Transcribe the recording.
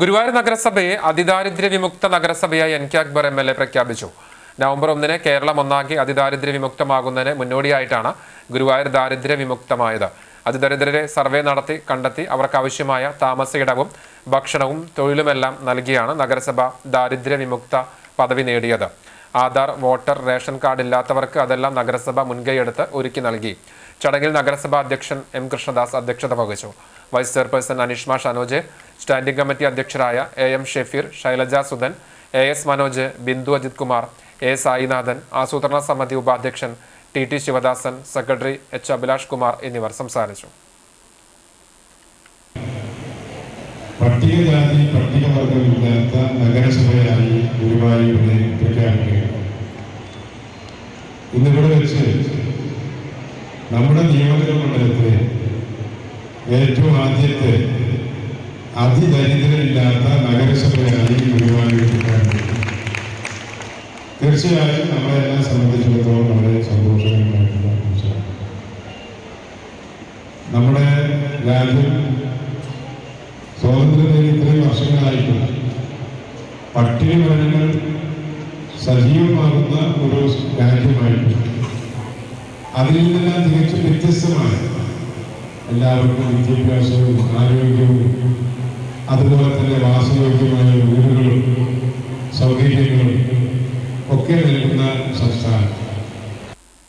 ഗുരുവായൂർ നഗരസഭയെ അതിദാരിദ്ര്യ വിമുക്ത നഗരസഭയായി N K Akbar M L A പ്രഖ്യാപിച്ചു. നവംബർ ഒന്നിന് കേരളം ഒന്നാക്കി അതിദാരിദ്ര്യ വിമുക്തമാകുന്നതിന് മുന്നോടിയായിട്ടാണ് ഗുരുവായൂർ ദാരിദ്ര്യ വിമുക്തമായത്. അതിദരിദ്രരെ സർവേ നടത്തി കണ്ടെത്തി അവർക്ക് ആവശ്യമായ താമസയിടവും ഭക്ഷണവും തൊഴിലുമെല്ലാം നൽകിയാണ് നഗരസഭ ദാരിദ്ര്യ വിമുക്ത പദവി നേടിയത്. ആധാർ വോട്ടർ റേഷൻ കാർഡ് ഇല്ലാത്തവർക്ക് അതെല്ലാം നഗരസഭ മുൻകൈയെടുത്ത് ഒരുക്കി നൽകി. ചടങ്ങിൽ നഗരസഭാ അധ്യക്ഷൻ എം കൃഷ്ണദാസ് അധ്യക്ഷത വഹിച്ചു. Vice chairperson Anishma Shanoj standing committee അധ്യക്ഷരായ A M Shefeer Shailaja Sudhan A S Manoj Bindu Ajith Kumar A Sainathan ആസൂത്രണ സമിതി ഉപാധ്യക്ഷൻ T T Sivadasan secretary H Abhilash Kumar എന്നിവർ സംസാരിച്ചു. പട്ടികജാതി പട്ടികവർഗമില്ലാത്ത ഇന്നിവിടെ വെച്ച് നമ്മുടെ നിയോജക മണ്ഡലത്തിലെ ഏറ്റവും ആദ്യത്തെ അതിദരിദ്രമില്ലാത്ത നഗരസഭയായി പ്രഖ്യാപിക്കുന്നു തീർച്ചയായും നമ്മളെല്ലാം സംബന്ധിച്ചിടത്തോളം വളരെ സന്തോഷകരമായിട്ടുള്ള നമ്മുടെ രാജ്യം സ്വാതന്ത്ര്യത്തിന് ഇത്രയും വർഷങ്ങളായിട്ടും പട്ടിണി മരണങ്ങൾ സജീവമാകുന്ന ഒരു രാജ്യമായിട്ട് അതിൽ നിന്നെല്ലാം തികച്ചും വ്യത്യസ്തമായ എല്ലാവർക്കും വിദ്യാഭ്യാസവും ആരോഗ്യവും അതുപോലെ തന്നെ വാസയോഗ്യമായ വീടുകളും സൗകര്യങ്ങളും ഒക്കെ നൽകുന്ന സംസ്ഥാനം.